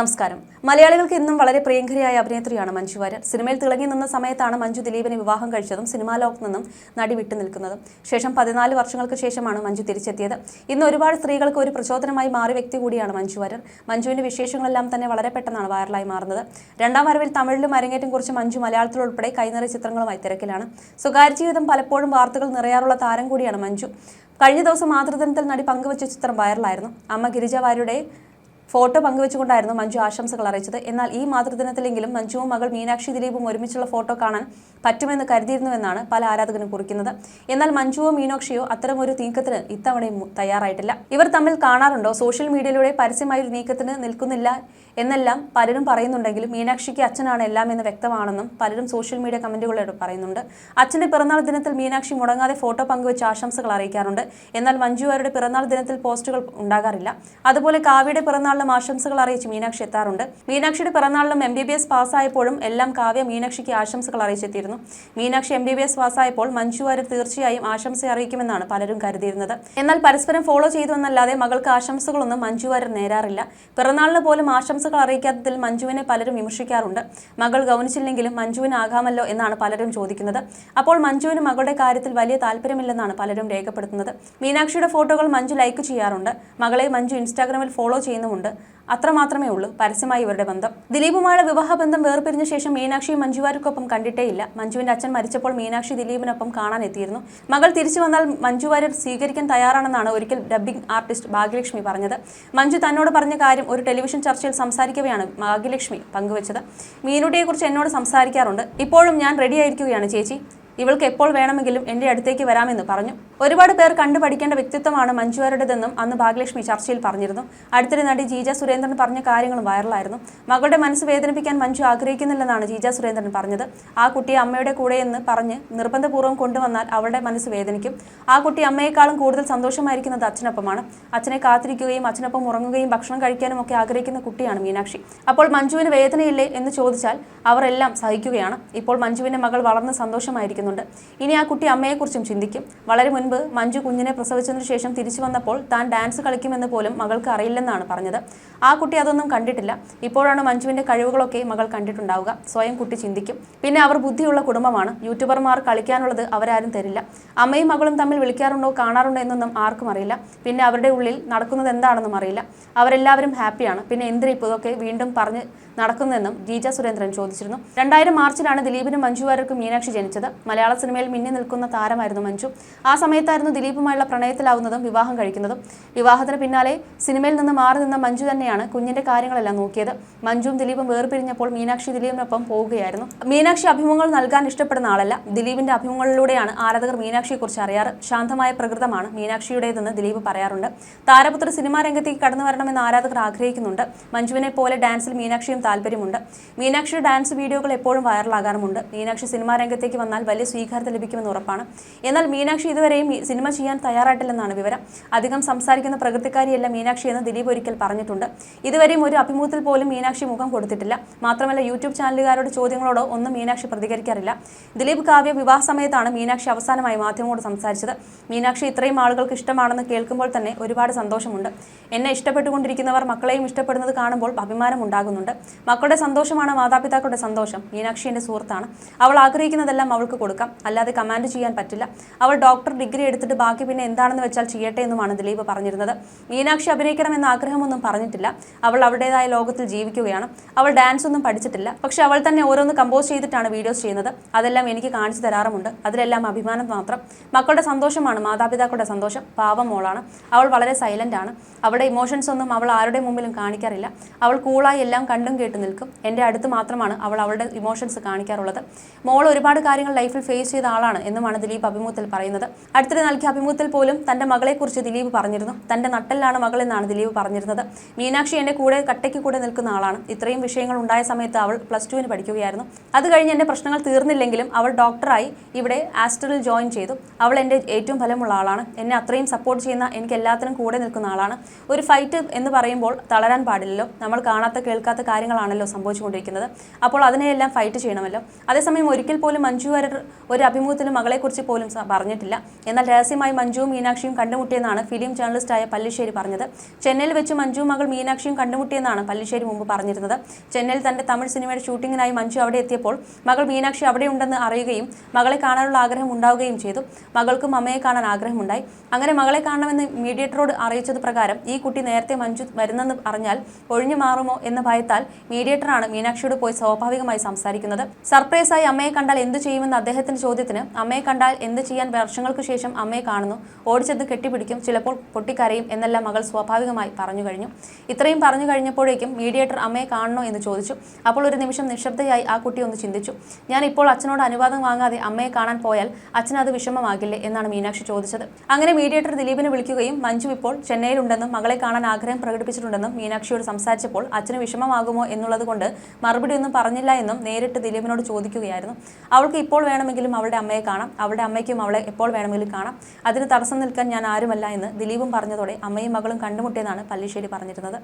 നമസ്കാരം. മലയാളികൾക്ക് ഇന്നും വളരെ പ്രിയങ്കരിയായ അഭിനേത്രിയാണ് മഞ്ജു വാര്യർ. സിനിമയിൽ തിളങ്ങി നിന്ന സമയത്താണ് മഞ്ജു ദിലീപിനെ വിവാഹം കഴിച്ചതും സിനിമാ ലോകത്ത് നിന്നും നടി വിട്ടു നിൽക്കുന്നതും. ശേഷം പതിനാല് വർഷങ്ങൾക്ക് ശേഷമാണ് മഞ്ജു തിരിച്ചെത്തിയത്. ഇന്ന് ഒരുപാട് സ്ത്രീകൾക്ക് ഒരു പ്രചോദനമായി മാറിയ വ്യക്തി കൂടിയാണ് മഞ്ജു വാര്യർ. മഞ്ജുവിന്റെ വിശേഷങ്ങളെല്ലാം തന്നെ വളരെ പെട്ടെന്നാണ് വൈറലായി മാറുന്നത്. രണ്ടാം വരവിൽ തമിഴിലും അരങ്ങേറ്റം കുറിച്ച് മഞ്ജു മലയാളത്തിലുൾപ്പെടെ കൈനിറ ചിത്രങ്ങളുമായി തിരക്കിലാണ്. സ്വകാര്യ ജീവിതം പലപ്പോഴും വാർത്തകൾ നിറയാറുള്ള താരം കൂടിയാണ് മഞ്ജു. കഴിഞ്ഞ ദിവസം മാതൃദിനത്തിൽ നടി പങ്കുവച്ച ചിത്രം വൈറലായിരുന്നു. അമ്മ ഗിരിജ വാര്യരുടെ ഫോട്ടോ പങ്കുവെച്ചുകൊണ്ടായിരുന്നു മഞ്ജു ആശംസകൾ അറിയിച്ചത്. എന്നാൽ ഈ മാതൃദിനത്തിലെങ്കിലും മഞ്ജുവും മകൾ മീനാക്ഷി ദിലീപും ഒരുമിച്ചുള്ള ഫോട്ടോ കാണാൻ പറ്റുമെന്ന് കരുതിയിരുന്നുവെന്നാണ് പല ആരാധകരും കുറിക്കുന്നത്. എന്നാൽ മഞ്ജുവോ മീനാക്ഷിയോ അത്തരമൊരു നീക്കത്തിന് ഇത്തവണയും തയ്യാറായിട്ടില്ല. ഇവർ തമ്മിൽ കാണാറുണ്ടോ? സോഷ്യൽ മീഡിയയിലൂടെ പരസ്യമായ ഒരു നീക്കത്തിന് നിൽക്കുന്നില്ല എന്നെല്ലാം പലരും പറയുന്നുണ്ടെങ്കിലും മീനാക്ഷിക്ക് അച്ഛനാണ് എല്ലാം എന്ന് വ്യക്തമാണെന്നും പലരും സോഷ്യൽ മീഡിയ കമന്റുകളിലൂടെ പറയുന്നുണ്ട്. അച്ഛന്റെ പിറന്നാൾ ദിനത്തിൽ മീനാക്ഷി മുടങ്ങാതെ ഫോട്ടോ പങ്കുവെച്ച് ആശംസകൾ അറിയിക്കാറുണ്ട്. എന്നാൽ മഞ്ജു അവരുടെ പിറന്നാൾ ദിനത്തിൽ പോസ്റ്റുകൾ ഉണ്ടാകാറില്ല. അതുപോലെ കാവ്യയുടെ പിറന്നാളിലും ആശംസകൾ അറിയിച്ച് മീനാക്ഷി എത്താറുണ്ട്. മീനാക്ഷിയുടെ പിറന്നാളിലും എം ബി ബി എസ് പാസ്സായപ്പോഴും എല്ലാം കാവ്യ മീനാക്ഷിക്ക് ആശംസകൾ അറിയിച്ചെത്തിയിരുന്നു. Meenakshi M B B S പാസ്സായപ്പോൾ Manju Warrier തീർച്ചയായും ആശംസ അറിയിക്കുമെന്നാണ് പലരും കരുതിയിരുന്നത്. എന്നാൽ പരസ്പരം ഫോളോ ചെയ്തു എന്നല്ലാതെ മകൾക്ക് ആശംസകളൊന്നും മഞ്ജു വാര്യർ നേരാറില്ല. പിറന്നാളിന് പോലും ആശംസകൾ അറിയിക്കാത്തതിൽ മഞ്ജുവിനെ പലരും വിമർശിക്കാറുണ്ട്. മകൾ ഗൗനിച്ചില്ലെങ്കിലും മഞ്ജുവിന് ആകാമല്ലോ എന്നാണ് പലരും ചോദിക്കുന്നത്. അപ്പോൾ മഞ്ജുവിന് മകളുടെ കാര്യത്തിൽ വലിയ താല്പര്യമില്ലെന്നാണ് പലരും രേഖപ്പെടുത്തുന്നത്. മീനാക്ഷിയുടെ ഫോട്ടോകൾ മഞ്ജു ലൈക്ക് ചെയ്യാറുണ്ട്. മകളെ മഞ്ജു ഇൻസ്റ്റാഗ്രാമിൽ ഫോളോ ചെയ്യുന്നുമുണ്ട്. അത്രമാത്രമേ ഉള്ളൂ. പരസ്യമായി ഇവരുടെ ബന്ധം. ദിലീപുമായുള്ള വിവാഹബന്ധം വേർപിരിഞ്ഞ ശേഷം മീനാക്ഷി കണ്ടിട്ടേ കണ്ടിട്ടേയില്ല. മഞ്ജുവിന്റെ അച്ഛൻ മരിച്ചപ്പോൾ മീനാക്ഷി ദിലീപിനൊപ്പം കാണാൻ എത്തിയിരുന്നു. മകൾ തിരിച്ചു വന്നാൽ മഞ്ജു വാര്യർ സ്വീകരിക്കാൻ തയ്യാറാണെന്നാണ് ഒരിക്കൽ ഡബ്ബിംഗ് ആർട്ടിസ്റ്റ് ഭാഗ്യലക്ഷ്മി പറഞ്ഞത്. മഞ്ജു തന്നോട് പറഞ്ഞ കാര്യം ഒരു ടെലിവിഷൻ ചർച്ചയിൽ സംസാരിക്കവെയാണ് ഭാഗ്യലക്ഷ്മി പങ്കുവച്ചത്. മീനുട്ടിയെക്കുറിച്ച് എന്നോട് സംസാരിക്കാറുണ്ട്. ഇപ്പോഴും ഞാൻ റെഡിയായിരിക്കുകയാണ് ചേച്ചി. ഇവൾക്ക് എപ്പോൾ വേണമെങ്കിലും എന്റെ അടുത്തേക്ക് വരാമെന്ന് പറഞ്ഞു. ഒരുപാട് പേർ കണ്ടു പഠിക്കേണ്ട വ്യക്തിത്വമാണ് മഞ്ജുവാരുടേതെന്നും അന്ന് ഭാഗ്യലക്ഷ്മി ചർച്ചയിൽ പറഞ്ഞിരുന്നു. അടുത്തിടെ നടി ജീജ സുരേന്ദ്രൻ പറഞ്ഞ കാര്യങ്ങളും വൈറലായിരുന്നു. മകളുടെ മനസ്സ് വേദനിപ്പിക്കാൻ മഞ്ജു ആഗ്രഹിക്കുന്നില്ലെന്നാണ് ജീജ സുരേന്ദ്രൻ പറഞ്ഞത്. ആ കുട്ടിയെ അമ്മയുടെ കൂടെയെന്ന് പറഞ്ഞ് നിർബന്ധപൂർവം കൊണ്ടുവന്നാൽ അവളുടെ മനസ്സ് വേദനിക്കും. ആ കുട്ടി അമ്മയെക്കാളും കൂടുതൽ സന്തോഷമായിരിക്കുന്നത് അച്ഛനൊപ്പമാണ്. അച്ഛനെ കാത്തിരിക്കുകയും അച്ഛനൊപ്പം ഉറങ്ങുകയും ഭക്ഷണം കഴിക്കാനും ഒക്കെ ആഗ്രഹിക്കുന്ന കുട്ടിയാണ് മീനാക്ഷി. അപ്പോൾ മഞ്ജുവിന് വേദനയില്ലേ എന്ന് ചോദിച്ചാൽ അവരെല്ലാം സഹിക്കുകയാണ്. ഇപ്പോൾ മഞ്ജുവിന്റെ മകൾ വളർന്ന് സന്തോഷമായിരിക്കുന്നുണ്ട് ഇനി ആ കുട്ടി അമ്മയെക്കുറിച്ചും ചിന്തിക്കും. വളരെ മുൻപ് മഞ്ജു കുഞ്ഞിനെ പ്രസവിച്ചതിനു ശേഷം തിരിച്ചു വന്നപ്പോൾ താൻ ഡാൻസ് കളിക്കുമെന്ന് പോലും മകൾക്ക് അറിയില്ലെന്നാണ് പറഞ്ഞത്. ആ കുട്ടി അതൊന്നും കണ്ടിട്ടില്ല. ഇപ്പോഴാണ് മഞ്ജുവിന്റെ കഴിവുകളൊക്കെ മകൾ കണ്ടിട്ടുണ്ടാവുക. സ്വയം കുട്ടി ചിന്തിക്കും. പിന്നെ അവർ ബുദ്ധിയുള്ള കുടുംബമാണ്. യൂട്യൂബർമാർ കളിക്കാനുള്ളത് അവരാരും തരില്ല. അമ്മയും മകളും തമ്മിൽ വിളിക്കാറുണ്ടോ കാണാറുണ്ടോ എന്നൊന്നും ആർക്കും അറിയില്ല. പിന്നെ അവരുടെ ഉള്ളിൽ നടക്കുന്നത് എന്താണെന്നും അറിയില്ല. അവരെല്ലാവരും ഹാപ്പിയാണ്. പിന്നെ എന്തിനാ ഇപ്പോൾ ഇതൊക്കെ വീണ്ടും പറഞ്ഞ് നടക്കുന്നതെന്നും ജീജ സുരേന്ദ്രൻ ചോദിച്ചിരുന്നു. രണ്ടായിരം മാർച്ചിലാണ് ദിലീപിനും മഞ്ജു വാര്യർക്കും മീനാക്ഷി ജനിച്ചത്. മലയാള സിനിമയിൽ മിന്നി നിൽക്കുന്ന താരമായിരുന്നു മഞ്ജു. ആ സമയത്തായിരുന്നു ദിലീപുമായുള്ള പ്രണയത്തിലാവുന്നതും വിവാഹം കഴിക്കുന്നതും. വിവാഹത്തിന് പിന്നാലെ സിനിമയിൽ നിന്ന് മാറി നിന്ന മഞ്ജു തന്നെയാണ് കുഞ്ഞിന്റെ കാര്യങ്ങളെല്ലാം നോക്കിയത്. മഞ്ജുവും ദിലീപും വേർപിരിഞ്ഞപ്പോൾ മീനാക്ഷി ദിലീപിനൊപ്പം പോവുകയായിരുന്നു. മീനാക്ഷി അഭിമുഖങ്ങൾ നൽകാൻ ഇഷ്ടപ്പെടുന്ന ആളല്ല. ദിലീപിന്റെ അഭിമുഖങ്ങളിലൂടെയാണ് ആരാധകർ മീനാക്ഷിയെക്കുറിച്ച് അറിയാറ്. ശാന്തമായ പ്രകൃതമാണ് മീനാക്ഷിയുടേതെന്ന് ദിലീപ് പറയാറുണ്ട്. താരപുത്ര സിനിമാ രംഗത്തേക്ക് കടന്നു വരണമെന്ന് ആരാധകർ ആഗ്രഹിക്കുന്നുണ്ട്. മഞ്ജുവിനെ പോലെ ഡാൻസിൽ മീനാക്ഷിയും താല്പര്യമുണ്ട്. മീനാക്ഷി ഡാൻസ് വീഡിയോകൾ എപ്പോഴും വൈറലാകാറുമുണ്ട്. മീനാക്ഷി സിനിമാ രംഗത്തേക്ക് വന്നാൽ വലിയ സ്വീകാര്യത ലഭിക്കുമെന്ന് ഉറപ്പാണ്. എന്നാൽ മീനാക്ഷി ഇതുവരെയും സിനിമ ചെയ്യാൻ തയ്യാറായിട്ടില്ലെന്നാണ് വിവരം. അധികം സംസാരിക്കുന്ന പ്രകൃതിക്കാരിയല്ല മീനാക്ഷി എന്ന് ദിലീപ് ഒരിക്കൽ പറഞ്ഞിട്ടുണ്ട്. ഇതുവരെയും ഒരു അഭിമുഖത്തിൽ പോലും മീനാക്ഷി മുഖം കൊടുത്തിട്ടില്ല. മാത്രമല്ല യൂട്യൂബ് ചാനലുകാരുടെ ചോദ്യങ്ങളോടോ ഒന്നും മീനാക്ഷി പ്രതികരിക്കാറില്ല. ദിലീപ് കാവ്യ വിവാഹ സമയത്താണ് മീനാക്ഷി അവസാനമായി മാധ്യമങ്ങളോട് സംസാരിച്ചത്. മീനാക്ഷി ഇത്രയും ആളുകൾക്ക് ഇഷ്ടമാണെന്ന് കേൾക്കുമ്പോൾ തന്നെ ഒരുപാട് സന്തോഷമുണ്ട്. എന്നെ ഇഷ്ടപ്പെട്ടുകൊണ്ടിരിക്കുന്നവർ മക്കളെയും ഇഷ്ടപ്പെടുന്നത് കാണുമ്പോൾ അഭിമാനം ഉണ്ടാകുന്നുണ്ട് മക്കളുടെ സന്തോഷമാണ് മാതാപിതാക്കളുടെ സന്തോഷം? മീനാക്ഷി എന്റെ സുഹൃത്താണ്. അവൾ ആഗ്രഹിക്കുന്നതെല്ലാം അവൾക്ക് കൊടുക്കാം. അല്ലാതെ കമാൻഡ് ചെയ്യാൻ പറ്റില്ല. അവൾ ഡോക്ടർ ഡിഗ്രി എടുത്തിട്ട് ബാക്കി പിന്നെ എന്താണെന്ന് വെച്ചാൽ ചെയ്യട്ടെ എന്നുമാണ് ദിലീപ് പറഞ്ഞിരുന്നത്. മീനാക്ഷി അഭിനയിക്കണമെന്ന ആഗ്രഹമൊന്നും പറഞ്ഞിട്ടില്ല. അവൾ അവളുടേതായ ലോകത്തിൽ ജീവിക്കുകയാണ്. അവൾ ഡാൻസ് ഒന്നും പഠിച്ചിട്ടില്ല. പക്ഷെ അവൾ തന്നെ ഓരോന്ന് കമ്പോസ് ചെയ്തിട്ടാണ് വീഡിയോസ് ചെയ്യുന്നത്. അതെല്ലാം എനിക്ക് കാണിച്ചു തരാറുമുണ്ട്. അതിലെല്ലാം അഭിമാനം മാത്രം. മക്കളുടെ സന്തോഷമാണ് മാതാപിതാക്കളുടെ സന്തോഷം. പാവം മോളാണ്. അവൾ വളരെ സൈലന്റ് ആണ്. അവളുടെ ഇമോഷൻസ് ഒന്നും അവൾ ആരുടെ മുമ്പിലും കാണിക്കാറില്ല. അവൾ കൂളായി എല്ലാം കണ്ടും കേട്ട് നിൽക്കും. എന്റെ അടുത്ത് മാത്രമാണ് അവൾ അവളുടെ ഇമോഷൻസ് കാണിക്കാറുള്ളത്. മോൾ ഒരുപാട് കാര്യങ്ങൾ ലൈഫിൽ ഫേസ് ചെയ്ത ആളാണ് എന്നുമാണ് ദിലീപ് അഭിമുഖത്തിൽ പറയുന്നത്. അടുത്തിടെ നൽകിയ അഭിമുഖത്തിൽ പോലും തന്റെ മകളെക്കുറിച്ച് ദിലീപ് പറഞ്ഞിരുന്നു. തന്റെ നട്ടലിലാണ് മകൾ എന്നാണ് ദിലീപ് പറഞ്ഞിരുന്നത്. മീനാക്ഷി എന്റെ കൂടെ കട്ടയ്ക്ക് കൂടെ നിൽക്കുന്ന ആളാണ്. ഇത്രയും വിഷയങ്ങൾ ഉണ്ടായ സമയത്ത് അവൾ പ്ലസ് ടുവിന് പഠിക്കുകയായിരുന്നു. അത് കഴിഞ്ഞ് എന്റെ പ്രശ്നങ്ങൾ തീർന്നില്ലെങ്കിലും അവൾ ഡോക്ടറായി ഇവിടെ ആസ്റ്ററിൽ ജോയിൻ ചെയ്തു. അവൾ എന്റെ ഏറ്റവും ഫലമുള്ള ആളാണ്. എന്നെ അത്രയും സപ്പോർട്ട് ചെയ്യുന്ന എനിക്ക് എല്ലാത്തിനും കൂടെ നിൽക്കുന്ന ആളാണ്. ഒരു ഫൈറ്റ് എന്ന് പറയുമ്പോൾ തളരാൻ പാടില്ലല്ലോ. നമ്മൾ കാണാത്ത കേൾക്കാത്ത കാര്യങ്ങൾ കാര്യങ്ങളാണല്ലോ സംഭവിച്ചുകൊണ്ടിരിക്കുന്നത്. അപ്പോൾ അതിനെയെല്ലാം ഫൈറ്റ് ചെയ്യണമല്ലോ. അതേസമയം ഒരിക്കൽ പോലും മഞ്ജു വാര്യർ ഒരു അഭിമുഖത്തിലും മകളെക്കുറിച്ച് പോലും പറഞ്ഞിട്ടില്ല. എന്നാൽ രഹസ്യമായി മഞ്ജുവും മീനാക്ഷിയും കണ്ടുമുട്ടിയെന്നാണ് ഫിലിം ജേർണലിസ്റ്റായ പല്ലിശ്ശേരി പറഞ്ഞത്. ചെന്നൈയിൽ വെച്ച് മഞ്ജു മകൾ മീനാക്ഷിയും കണ്ടുമുട്ടിയെന്നാണ് പല്ലിശ്ശേരി മുമ്പ് പറഞ്ഞിരുന്നത്. ചെന്നൈയിൽ തന്റെ തമിഴ് സിനിമയുടെ ഷൂട്ടിങ്ങിനായി മഞ്ജു അവിടെ എത്തിയപ്പോൾ മകൾ മീനാക്ഷി അവിടെ ഉണ്ടെന്ന് അറിയുകയും മകളെ കാണാനുള്ള ആഗ്രഹം ഉണ്ടാവുകയും ചെയ്തു. മകൾക്കും അമ്മയെ കാണാൻ ആഗ്രഹമുണ്ടായി. അങ്ങനെ മകളെ കാണണമെന്ന് മീഡിയേറ്ററോട് അറിയിച്ചത് പ്രകാരം ഈ കുട്ടി നേരത്തെ മഞ്ജു വരുന്നെന്ന് അറിഞ്ഞാൽ ഒഴിഞ്ഞു മാറുമോ എന്ന ഭയത്താൽ മീഡിയേറ്ററാണ് മീനാക്ഷിയോട് പോയി സ്വാഭാവികമായി സംസാരിക്കുന്നത്. സർപ്രൈസായി അമ്മയെ കണ്ടാൽ എന്ത് ചെയ്യുമെന്ന അദ്ദേഹത്തിന്റെ ചോദ്യത്തിന് അമ്മയെ കണ്ടാൽ എന്ത് ചെയ്യാൻ വർഷങ്ങൾക്ക് ശേഷം അമ്മയെ കാണുന്നു. ഓടിച്ചെന്ന് കെട്ടിപ്പിടിക്കും. ചിലപ്പോൾ പൊട്ടിക്കരയും എന്നെല്ലാം മകൾ സ്വാഭാവികമായി പറഞ്ഞു കഴിഞ്ഞു. ഇത്രയും പറഞ്ഞു കഴിഞ്ഞപ്പോഴേക്കും മീഡിയേറ്റർ അമ്മയെ കാണണോ എന്ന് ചോദിച്ചു. അപ്പോൾ ഒരു നിമിഷം നിശബ്ദയായി ആ കുട്ടി ഒന്ന് ചിന്തിച്ചു. ഞാൻ ഇപ്പോൾ അച്ഛനോട് അനുവാദം വാങ്ങാതെ അമ്മയെ കാണാൻ പോയാൽ അച്ഛൻ അത് വിഷമമാകില്ലേ? എന്നാണ് മീനാക്ഷി ചോദിച്ചത്. അങ്ങനെ മീഡിയേറ്റർ ദിലീപിനെ വിളിക്കുകയും മഞ്ജു ഇപ്പോൾ ചെന്നൈയിലുണ്ടെന്നും മകളെ കാണാൻ ആഗ്രഹം പ്രകടിപ്പിച്ചിട്ടുണ്ടെന്നും മീനാക്ഷിയോട് സംസാരിച്ചപ്പോൾ അച്ഛന് വിഷമമാകുമോ എന്നുള്ളത് കൊണ്ട് മറുപടി ഒന്നും പറഞ്ഞില്ല എന്നും നേരിട്ട് ദിലീപിനോട് ചോദിക്കുകയായിരുന്നു. അവൾക്ക് ഇപ്പോൾ വേണമെങ്കിലും അവളുടെ അമ്മയെ കാണാം. അവളുടെ അമ്മയ്ക്കും അവളെ എപ്പോൾ വേണമെങ്കിലും കാണാം. അതിന് തടസ്സം നിൽക്കാൻ ഞാൻ ആരുമല്ല എന്ന് ദിലീപും പറഞ്ഞതോടെ അമ്മയും മകളും കണ്ടുമുട്ടിയെന്നാണ് പല്ലിശ്ശേരി പറഞ്ഞിരുന്നത്.